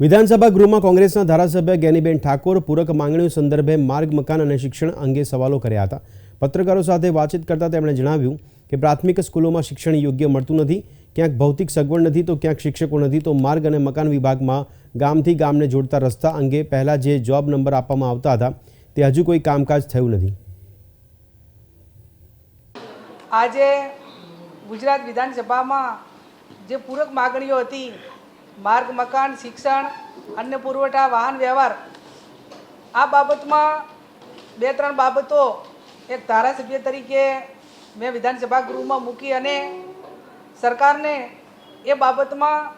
વિધાનસભા ગૃહમાં કોંગ્રેસના ધારાસભ્ય જ્ઞાનીબેન ઠાકોર પૂરક માંગણીઓ સંદર્ભે માર્ગ, મકાન અને શિક્ષણ અંગે સવાલો કર્યા હતા. પત્રકારો સાથે વાતચીત કરતા તેમણે જણાવ્યું કે પ્રાથમિક સ્કૂલોમાં શિક્ષણ યોગ્ય મળતું નથી, ક્યાંક ભૌતિક સગવડ નથી તો ક્યાંક શિક્ષકો નથી તો માર્ગ અને મકાન વિભાગમાં ગામથી ગામને જોડતા રસ્તા અંગે પહેલાં જે જોબ નંબર આપવામાં આવતા હતા, તે હજુ કોઈ કામકાજ થયું નથી. આજે ગુજરાત વિધાનસભામાં જે પૂરક માગણીઓ હતી માર્ગ, મકાન, શિક્ષણ, અન્ય પુરવઠા, વાહન વ્યવહાર. આ બાબતમાં બે, ત્રણ બાબતો એક ધારાસભ્ય તરીકે મેં વિધાનસભા ગૃહમાં મૂકી અને સરકારને એ બાબતમાં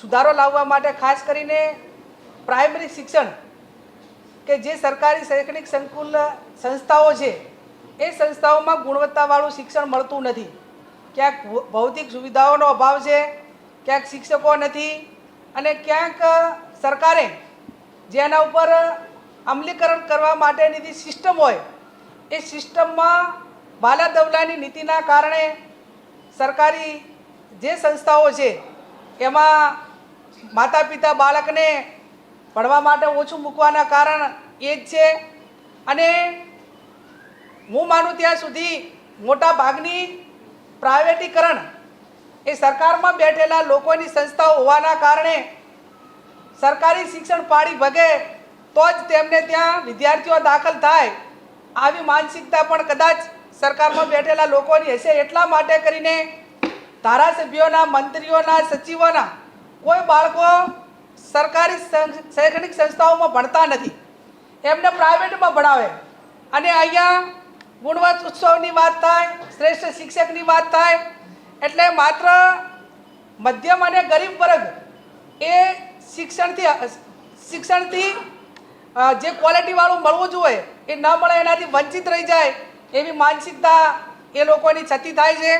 સુધારો લાવવા માટે ખાસ કરીને પ્રાઇમરી શિક્ષણ કે જે સરકારી શૈક્ષણિક સંકુલ સંસ્થાઓ છે, એ સંસ્થાઓમાં ગુણવત્તાવાળું શિક્ષણ મળતું નથી. ક્યાંક ભૌતિક સુવિધાઓનો અભાવ છે, ક્યાંક શિક્ષકો નથી અને ક્યાંક સરકારે જેના ઉપર અમલીકરણ કરવા માટેની જે સિસ્ટમ હોય, એ સિસ્ટમમાં બાલાદવલાની નીતિના કારણે સરકારી જે સંસ્થાઓ છે, એમાં માતા પિતા બાળકને ભણવા માટે ઓછું મૂકવાના કારણ એ જ છે. અને હું માનું ત્યાં સુધી મોટા ભાગની પ્રાઇવેટીકરણ એ સરકારમાં બેઠેલા લોકોની સંસ્થાઓ હોવાના કારણે સરકારી શિક્ષણ પાડી ભગે તો જ તેમને ત્યાં વિદ્યાર્થીઓ દાખલ થાય. આવી માનસિકતા પણ કદાચ સરકારમાં બેઠેલા લોકોની હશે એટલા માટે કરીને ધારાસભ્યોના, મંત્રીઓના, સચિવોના કોઈ બાળકો સરકારી શૈક્ષણિક સંસ્થાઓમાં ભણતા નથી. એમને પ્રાઇવેટમાં ભણાવે. અને અહીંયા ગુણવત્ત ઉત્સવની વાત થાય, શ્રેષ્ઠ શિક્ષકની વાત થાય એટલે માત્ર મધ્યમ અને ગરીબ વર્ગ એ શિક્ષણથી શિક્ષણથી જે ક્વોલિટીવાળું મળવું જોઈએ, એ ન મળે એનાથી વંચિત રહી જાય એવી માનસિકતા એ લોકોની છતી થાય છે.